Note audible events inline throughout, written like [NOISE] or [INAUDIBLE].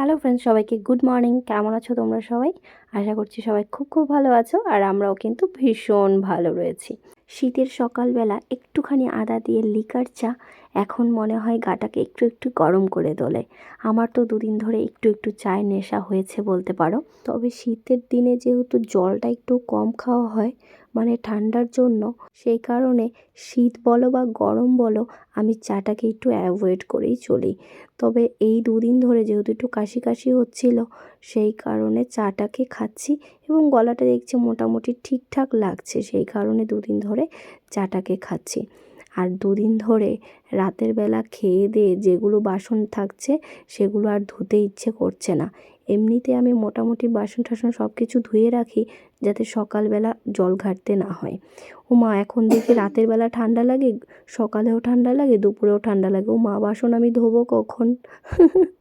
Hello friends সবাইকে good morning কেমন আছো তোমরা সবাই? আশা করছি সবাই খুব খুব ভালো আছো আর আমরাও কিন্তু ভীষণ ভালো রয়েছি। শীতের সকালবেলা একটুখানি আদা দিয়ে লিকার চা এখন মনে হয় গাটাকে একটু একটু গরম করে তোলে। আমার তো দুদিন ধরে একটু একটু চায়ের নেশা হয়েছে বলতে পারো। তবে শীতের দিনে যেহেতু জলটা একটু কম খাওয়া হয় মানে ঠান্ডার জন্য, সেই কারণে শীত বলো বা গরম বলো, আমি চাটাকে একটু অ্যাভয়েড করেই চলি। তবে এই দুদিন ধরে যেহেতু একটু কাশি কাশি হচ্ছিল, সেই কারণে চাটাকে খাচ্ছি এবং গলাটা দেখছি মোটামুটি ঠিকঠাক লাগছে, সেই কারণে দুদিন ধরে চাটাকে খাচ্ছি। আর দুদিন ধরে রাতের বেলা খেয়ে দেয়ে যেগুলো বাসন থাকছে সেগুলো আর ধুতে ইচ্ছে করছে না। এমনিতে আমি মোটামুটি বাসন টাসন সব কিছু ধুয়ে রাখি যাতে সকালবেলা জল ঘাটতে না হয়। ও মা এখন দেখি রাতের বেলা ঠান্ডা লাগে, সকালেও ঠান্ডা লাগে, দুপুরেও ঠান্ডা লাগে। ও মা বাসন আমি ধোবো কখন? [LAUGHS]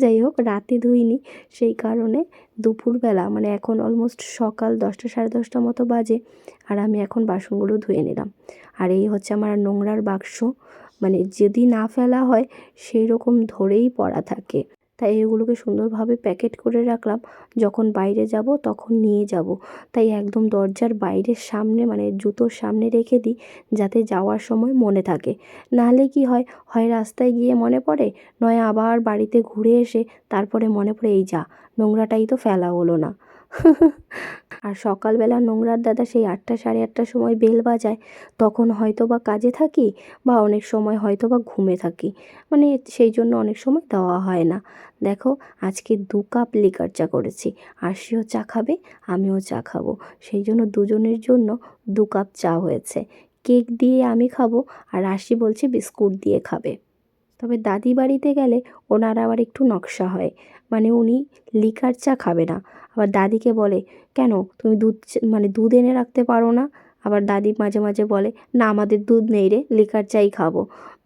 যাই হোক, রাতে ধুইনি। সেই কারণে দুপুরবেলা মানে এখন অলমোস্ট সকাল দশটা সাড়ে দশটা মতো বাজে আর আমি এখন বাসনগুলো ধুয়ে নিলাম। আর এই হচ্ছে আমার নোংরার বাক্স মানে যদি না ফেলা হয় সেই রকম ধরেই পড়া থাকে। তাই এগুলোকে সুন্দরভাবে প্যাকেট করে রাখলাম। যখন বাইরে যাব তখন নিয়ে যাব। তাই একদম দরজার বাইরের সামনে মানে জুতোর সামনে রেখে দিই, যাতে যাওয়ার সময় মনে থাকে। নাহলে কি হয়? হয় রাস্তায় গিয়ে মনে পড়ে? নয় আবার বাড়িতে ঘুরে এসে তারপরে মনে পড়ে, এই যা, নোংরাটাই তো ফেলা হলো না। [LAUGHS] আর সকালবেলা নোংরার দাদা সেই আটটা সাড়ে আটটার সময় বেল বাজায়, তখন হয়তো বা কাজে থাকি বা অনেক সময় হয়তো বা ঘুমে থাকি। মানে সেই জন্য অনেক সময় দেওয়া হয় না। দেখো, আজকে দু কাপ লিকার চা করেছি। আর সেও চা খাবে, আমিও চা খাব। সেই জন্য দুজনের জন্য দু কাপ চা হয়েছে। কেক দিয়ে আমি খাব আর আশি বলছে বিস্কুট দিয়ে খাবে। তবে দাদি বাড়িতে গেলে ওনার আবার একটু নকশা হয়। মানে উনি লিকার চা খাবে না। আবার দাদিকে বলে, কেন? তুমি দুধ মানে দুধ এনে রাখতে পারো না? আবার দাদি মাঝে মাঝে বলে, না, আমাদের দুধ নেই রে, লিকার চাই খাব।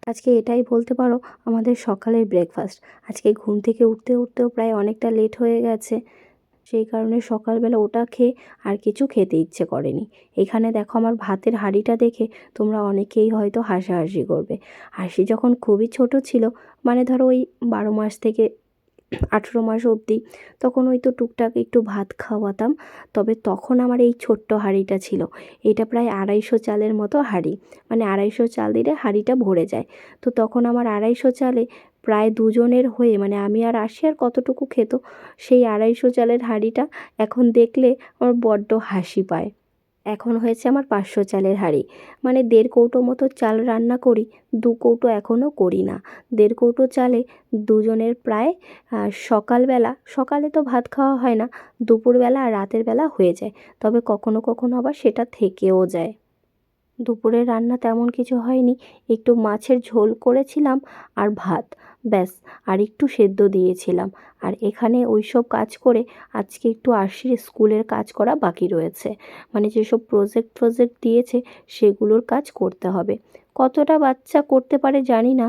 আজকে এটাই বলতে পারো, আমাদের সকালের ব্রেকফাস্ট আজকে ঘুম থেকে উঠতে, উঠতেও প্রায় অনেকটা লেট হয়ে গেছে। সেই কারণে সকালবেলা ওটা খেয়ে আর কিছু খেতে ইচ্ছে করেনি। এখানে দেখো আমার ভাতের হাঁড়িটা দেখে তোমরা অনেকেই হয়তো হাসাহাসি করবে। হাসি যখন খুবই ছোট ছিল মানে ধরো ওই বারো মাস থেকে আঠেরো মাস অবধি, তখন ওই তো টুকটাক একটু ভাত খাওয়াতাম। তবে তখন আমার এই ছোট্ট হাঁড়িটা ছিল। এটা প্রায় আড়াইশো চালের মতো হাঁড়ি। মানে আড়াইশো চাল দিলে হাঁড়িটা ভরে যায়। তো তখন আমার আড়াইশো চালে প্রায় দুজনের হয়ে মানে আমি আর আসি আর কতটুকু খেত, সেই আড়াইশো চালের হাঁড়িটা এখন দেখলে আমার বড্ড হাসি পায়। এখন হয়েছে আমার পাঁচশো চালের হাঁড়ি। মানে দেড় কৌটো মতো চাল রান্না করি, দু কৌটো এখনও করি না। দেড় কৌটো চালে দুজনের প্রায় সকালবেলা, সকালে তো ভাত খাওয়া হয় না, দুপুরবেলা আর রাতের বেলা হয়ে যায়। তবে কখনো কখনো আবার সেটা থেকেও যায়। দুপুরের রান্না তেমন কিছু হয়নি। একটু মাছের ঝোল করেছিলাম আর ভাত, ব্যাস, আর একটু সেদ্ধ দিয়েছিলাম। আর এখানে ওই সব কাজ করে আজকে একটু আরশির স্কুলের কাজ করা বাকি রয়েছে। মানে যেসব প্রজেক্ট প্রজেক্ট দিয়েছে সেগুলোর কাজ করতে হবে। কতটা বাচ্চা করতে পারে জানি না।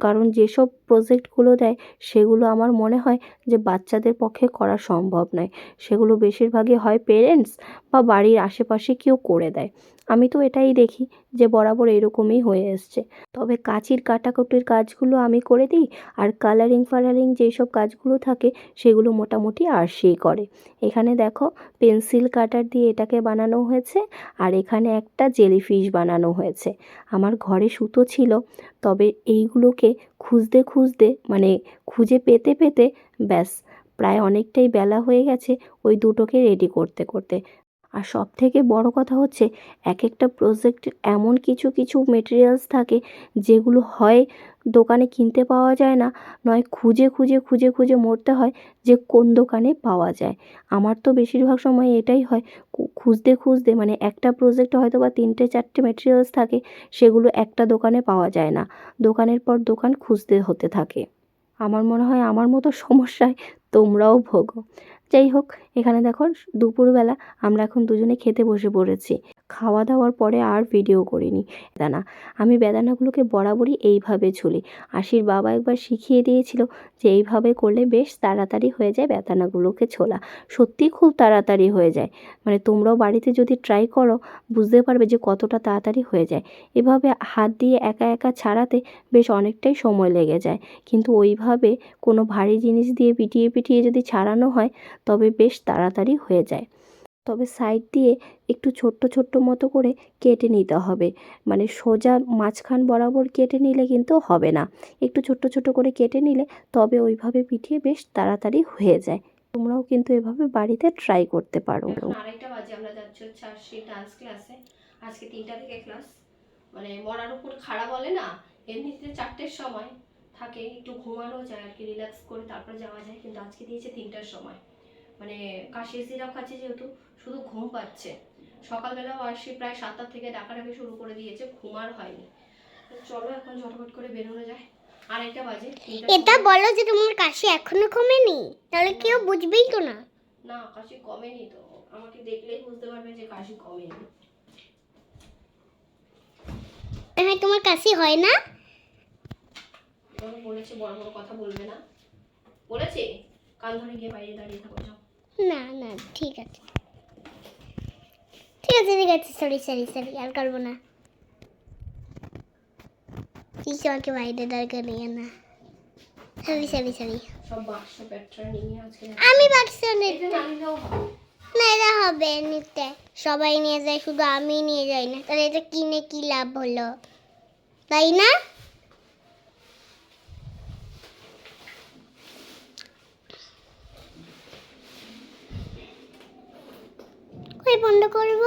কারণ যেসব প্রজেক্টগুলো দেয় সেগুলো আমার মনে হয় যে বাচ্চাদের পক্ষে করা সম্ভব নয়। সেগুলো বেশিরভাগই হয় পেরেন্টস বা বাড়ির আশেপাশে কেউ করে দেয়। আমি তো এটাই দেখি যে বরাবর এরকমই হয়ে এসছে। তবে কাঁচির কাটাকুটির কাজগুলো আমি করে দিই আর কালারিং ফালারিং যেসব কাজগুলো থাকে সেগুলো মোটামুটি আরশিই করে। এখানে দেখো পেন্সিল কাটার দিয়ে এটাকে বানানো হয়েছে আর এখানে একটা জেলিফিশ বানানো হয়েছে। আমার ঘরে সুতো ছিল, তবে এইগুলোকে খুঁজতে খুঁজতে মানে খুঁজে পেতে পেতে ব্যাস প্রায় অনেকটাই বেলা হয়ে গেছে ওই দুটোকে রেডি করতে করতে। আর সব থেকে বড় কথা হচ্ছে এক একটা প্রজেক্ট এমন কিছু কিছু মেটেরিয়ালস থাকে যেগুলো হয় দোকানে কিনতে পাওয়া যায় না, নয় খুঁজে খুঁজে খুঁজে খুঁজে মরতে হয় যে কোন দোকানে পাওয়া যায়। আমার তো বেশিরভাগ সময় এটাই হয় খুঁজতে খুঁজতে মানে একটা প্রজেক্টে হয়তো বা তিনটে, চারটে মেটেরিয়ালস থাকে, সেগুলো একটা দোকানে পাওয়া যায় না। দোকানের পর দোকান খুঁজতে হতে থাকে। আমার মনে হয় আমার মতো সমস্যায় তোমরাও ভোগো। যাই হোক এখানে দেখো দুপুরবেলা আমরা এখন দুজনে খেতে বসে পড়েছি। খাওয়া দাওয়ার পরে আর ভিডিও করিনি। বেদানা, আমি বেদানাগুলোকে বরাবরই এইভাবে ঝুলি আশির বাবা একবার শিখিয়ে দিয়েছিল যে এইভাবে করলে বেশ তাড়াতাড়ি হয়ে যায় বেদানাগুলোকে ছোলা। সত্যিই খুব তাড়াতাড়ি হয়ে যায়। মানে তোমরাও বাড়িতে যদি ট্রাই করো, বুঝতে পারবে যে কতটা তাড়াতাড়ি হয়ে যায়। এভাবে হাত দিয়ে একা একা ছাড়াতে বেশ অনেকটাই সময় লেগে যায়। কিন্তু ওইভাবে কোনো ভারী জিনিস দিয়ে পিটিয়ে পিটিয়ে যদি ছাড়ানো হয় তবে বেশ তাড়াতাড়ি হয়ে যায়। তবে সাইড দিয়ে একটু ছোট্ট ছোট্ট মতো করে কেটে নিতে হবে। মানে সোজা মাঝখান বরাবর কেটে নিলে কিন্তু হবে না। একটু ছোট্ট ছোট্ট করে কেটে নিলে তবে ওইভাবে পিঠিয়ে বেশ তাড়াতাড়ি হয়ে যায়। তোমরাও কিন্তু এভাবে বাড়িতে ট্রাই করতে পারো। আড়াইটা বাজে, আমরা যাচ্ছি হচ্ছে ডান্স ক্লাসে আজকে তিনটা থেকে ক্লাস মানে মরার উপর খাড়া বলে না, এমনিতে চারটের সময়। থাকে, একটু ঘুমানো যায় আর কি রিল্যাক্স করে তারপর যাওয়া যায়। কিন্তু আজকে দিয়েছে তিনটার সময়। মানে কাশি সিরাপ খাচ্ছে যেহেতু শুধু ঘুম পাচ্ছে। সকালবেলাও আরশি প্রায় সাতটা থেকে ডাকাডাকি শুরু করে দিয়েছে ঘুম আর হয়নি। চলো এখন ঝটপট করে বেরোনো যায় আড়াইটা বাজে এটা বলো যে তোমার কাশি এখনও কমেনি? তাহলে কেউ বুঝবেই তো না। না কাশি কমেনি তো। আমাকে দেখলেই বুঝতে পারবে যে কাশি কমেনি। হ্যাঁ তোমার কাশি হয় না? বলেছে বড় বড় কথা বলবে না। বলেছে? কান ধরে গিয়ে বাইরে দাঁড়িয়ে থাকো না না ঠিক আছে। ঠিক আছে ঠিক আছে সরি সরি সরি আর করব না। তোমাকে বাইরে দরকার না। সরি সরি সরি আমি বাক্স নিতে না এটা হবে নিতে। সবাই নিয়ে যায় শুধু আমি নিয়ে যাই না। তাহলে এটা কিনে কি লাভ হলো? তাই না? কই বন্ধ করব?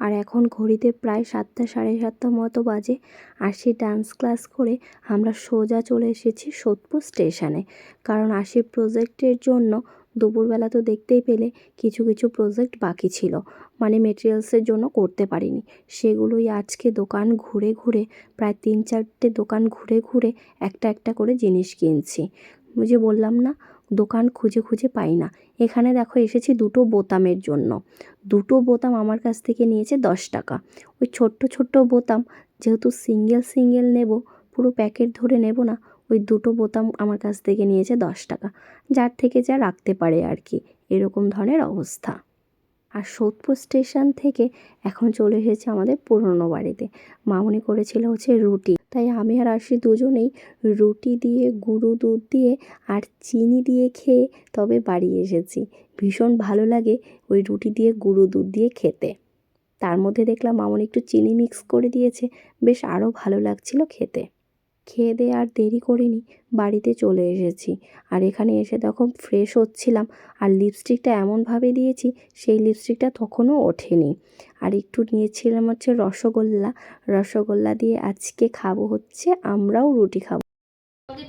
আর এখন ঘড়িতে প্রায় সাতটা সাড়ে সাতটা মতো বাজে আশি ডান্স ক্লাস করে আমরা সোজা চলে এসেছি সোদপুর স্টেশনে কারণ আশি প্রজেক্টের জন্য দুপুরবেলা তো দেখতেই পেলে কিছু কিছু প্রজেক্ট বাকি ছিল। মানে মেটেরিয়ালসের জন্য করতে পারিনি। সেগুলোই আজকে দোকান ঘুরে ঘুরে, প্রায় তিন চারটে দোকান ঘুরে ঘুরে একটা একটা করে জিনিস কিনছি। যে বললাম না, দোকান খুঁজে খুঁজে পাই না। এখানে দেখো এসেছি দুটো বোতামের জন্য। দুটো বোতাম আমার কাছ থেকে নিয়েছে দশ টাকা। ওই ছোট্ট ছোট্ট বোতাম যেহেতু সিঙ্গেল সিঙ্গেল নেব, পুরো প্যাকেট ধরে নেব না ওই দুটো বোতাম আমার কাছ থেকে নিয়েছে দশ টাকা। যার থেকে যা রাখতে পারে আর কি। এরকম ধরনের অবস্থা। আর সোদপুর স্টেশন থেকে এখন চলে এসেছে আমাদের পুরনো বাড়িতে। মামনি করেছিল হচ্ছে রুটি। তাই আমি আর আসি দুজনেই রুটি দিয়ে, গুঁড়ো দুধ দিয়ে আর চিনি দিয়ে খেয়ে তবে বাড়ি এসেছি। ভীষণ ভালো লাগে ওই রুটি দিয়ে, গুঁড়ো দুধ দিয়ে খেতে। তার মধ্যে দেখলাম মামনি একটু চিনি মিক্স করে দিয়েছে। বেশ আরও ভালো লাগছিল খেতে। খেয়ে দিয়ে আর দেরি করিনি বাড়িতে চলে এসেছি। আর এখানে এসে তখন ফ্রেশ হচ্ছিলাম আর লিপস্টিকটা এমনভাবে দিয়েছি সেই লিপস্টিকটা তখনও ওঠেনি। আর একটু নিয়েছিলাম হচ্ছে রসগোল্লা রসগোল্লা দিয়ে আজকে খাব হচ্ছে আমরাও রুটি খাব।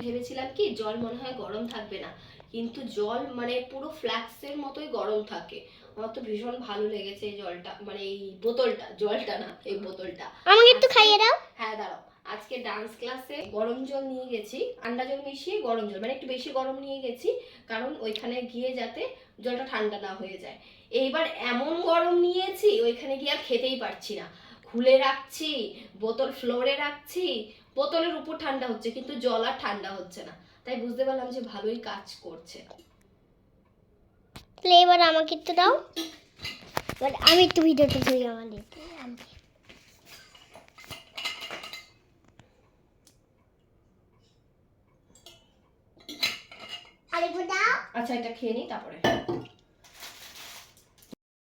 ভেবেছিলাম কি জল মনে হয় গরম থাকবে না কিন্তু জল মানে পুরো ফ্ল্যাক্সের মতোই গরম থাকে। আমার তো ভীষণ ভালো লেগেছে এই জলটা মানে এই বোতলটা জলটা না এই বোতলটা। আমাকে একটু খাইয়ে দাও। হ্যাঁ দাঁড়াও। আজকে ডান্স ক্লাসে গরম জল নিয়ে গেছি ঠান্ডা জল মিশিয়ে গরম জল মানে একটু বেশি গরম নিয়ে গেছি কারণ ওইখানে গিয়ে যাতে জলটা ঠান্ডা না হয়ে যায়। এইবার এমন গরম নিয়েছি ওইখানে গিয়ে আর খেতেই পারছি না। খুলে রাখছি বোতল ফ্লোরে রাখছি বোতলের উপর ঠান্ডা হচ্ছে কিন্তু জল আর ঠান্ডা হচ্ছে না। তাই বুঝতে পারলাম যে ভালোই কাজ করছে। এবার আমাকে একটু দাও। আমি একটু ভিডিওটা ধরি আমাদের আরেকবার দাও আচ্ছা এটা খেয়ে নিই তারপরে।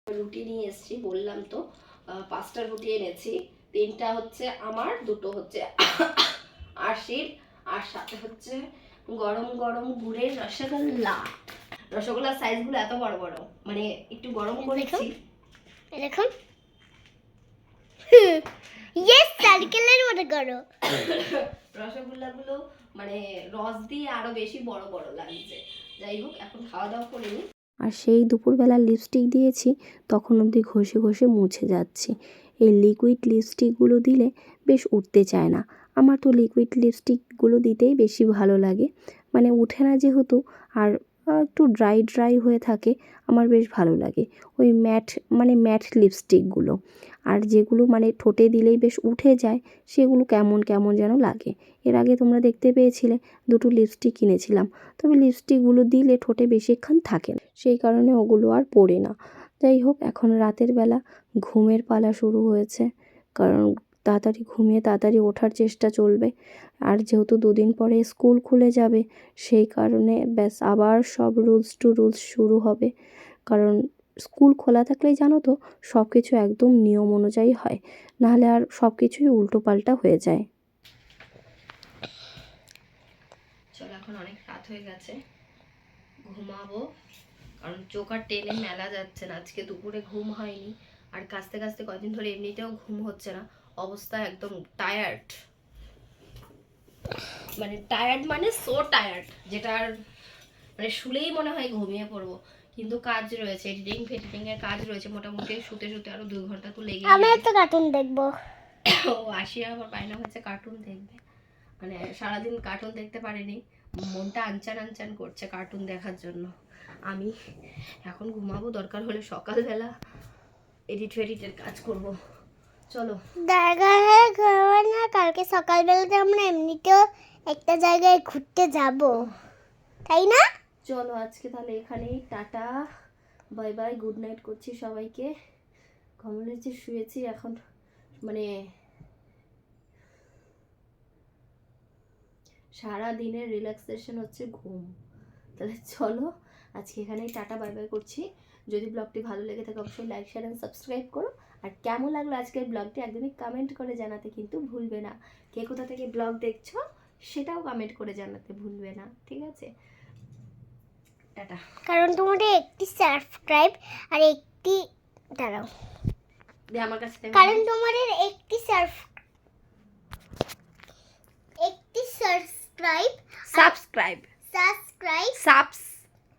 রুটি নিয়ে এসেছি বললাম তো পাঁচটা রুটি এনেছি। তিনটা হচ্ছে আমার দুটো হচ্ছে আশির আর সাথে হচ্ছে গরম গরম গুড়ের রসগোল্লা। রসগোল্লার সাইজগুলো এত বড় বড় মানে একটু গরম করেছি। দেখুন ইয়েস সার্কেলের মতো করো। [COUGHS] রসগোল্লাগুলো মানে রস দিয়ে আরও বেশি বড় বড় লাগছে। যাই হোক, এখন খাওয়া দাওয়া করে নিই। আর সেই দুপুরবেলা লিপস্টিক দিয়েছি, তখন অবধি ঘষে ঘষে মুছে যাচ্ছি। এই লিকুইড লিপস্টিকগুলো দিলে বেশ উঠতে চায় না। আমার তো লিকুইড লিপস্টিকগুলো দিতেই বেশি ভালো লাগে। মানে উঠে না যেহেতু, আর একটু ড্রাই ড্রাই হয়ে থাকে, আমার বেশ ভালো লাগে। ওই ম্যাট মানে ম্যাট লিপস্টিকগুলো আর যেগুলো মানে ঠোঁটে দিলেই বেশ উঠে যায়, সেগুলো কেমন কেমন যেন লাগে। এর আগে তোমরা দেখতে পেয়েছিলে, দুটো লিপস্টিক কিনেছিলাম। তবে লিপস্টিকগুলো দিলে ঠোঁটে বেশিক্ষণ থাকে না, সেই কারণে ওগুলো আর পড়ে না। যাই হোক, এখন রাতের বেলা ঘুমের পালা শুরু হয়েছে, কারণ তাড়াতাড়ি ঘুমিয়ে তাড়াতাড়ি ওঠার চেষ্টা চলবে। আর যেহেতু দুদিন পরে স্কুল খুলে যাবে, সেই কারণে ব্যাস আবার সব রুলস টু রুলস শুরু হবে। কারণ স্কুল খোলা থাকলেই জানো তো সব কিছু একদম নিয়ম অনুযায়ী হয়। নাহলে আর সব কিছুই উল্টোপাল্টা হয়ে যায়। চলো, এখন অনেক রাত হয়ে গেছে। ঘুমাবো, কারণ চোখ আর টেনে মেলা যাচ্ছে না। আজকে দুপুরে ঘুম হয়নি। আর কাঁচতে কাঁচতে কদিন ধরে এমনিতেও ঘুম হচ্ছে না। অবস্থা একদম টায়ার্ড মানে টায়ার্ড মানে সো টায়ার্ড যেটা আর মানে শুলেই মনে হয় ঘুমিয়ে পড়ব। কিন্তু কাজ রয়েছে এডিটিং ফেডিটিং এর কাজ রয়েছে মোটামুটি শুতে শুতে আরও দুই ঘণ্টা তো লেগে আমি একটা কার্টুন দেখব। ও আসিয়া আমার বায়না হচ্ছে কার্টুন দেখবে। মানে সারাদিন কার্টুন দেখতে পারিনি মনটা আনচান আনচান করছে কার্টুন দেখার জন্য। আমি এখন ঘুমাবো দরকার হলে সকালবেলা এডিট ফেডিটের কাজ করব। চলো। দরকার হলে না কালকে সকালবেলাতে আমরা এমনিতেও একটা জায়গায় ঘুরতে যাব। তাই না? চলো আজকে তাহলে এখানেই, tata, bye bye, good night করছি সবাইকে। কমলের যে শুয়েছি এখন মানে সারা দিনের রিল্যাক্সেশন হচ্ছে ঘুম। তাহলে চলো, আজকে এখানেই টাটা, বাই বাই করছি। যদি ব্লগটি ভালো লেগে থাকে অবশ্যই লাইক শেয়ার অ্যান্ড সাবস্ক্রাইব করো। আর কেমন লাগল আজকের ব্লগটি একদমই কমেন্ট করে জানাতে কিন্তু ভুলবে না। কে কোথা থেকে ব্লগ দেখছ, সেটাও কমেন্ট করে জানাতে ভুলবে না, ঠিক আছে? টাটা। কারণ তোমাদের একটি সাবস্ক্রাইব আর একটি দাঁড়াও। আমার কাছে কারণ তোমাদের একটি একটি subscribe subscribe subscribe subs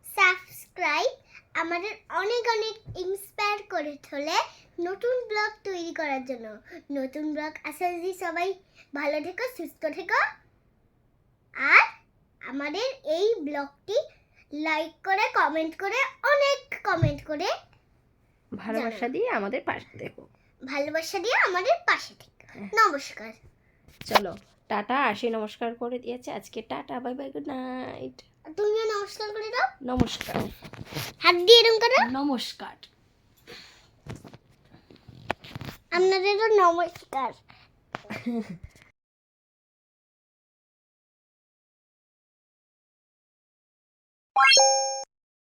subscribe আমাদের অনেক অনেক ইন্সপায়ার করে তোলে নতুন ব্লগ তৈরি করার জন্য। নতুন ব্লগ আশা করি সবাই ভালো থেকো সুস্থ থেকো। আর আমাদের এই ব্লগটি লাইক করে কমেন্ট করে অনেক কমেন্ট করে ভালোবাসা দিয়ে আমাদের পাশে দেখো ভালোবাসা দিয়ে আমাদের পাশে থেকে। নমস্কার। চলো টাটা আসি নমস্কার করে দিয়েছে। আজকে tata bye bye good night তুমিও নমস্কার করে দাও। নমস্কার। হাত দিয়ে এরকম করো। নমস্কার। আপনাদেরও নমস্কার। [LAUGHS]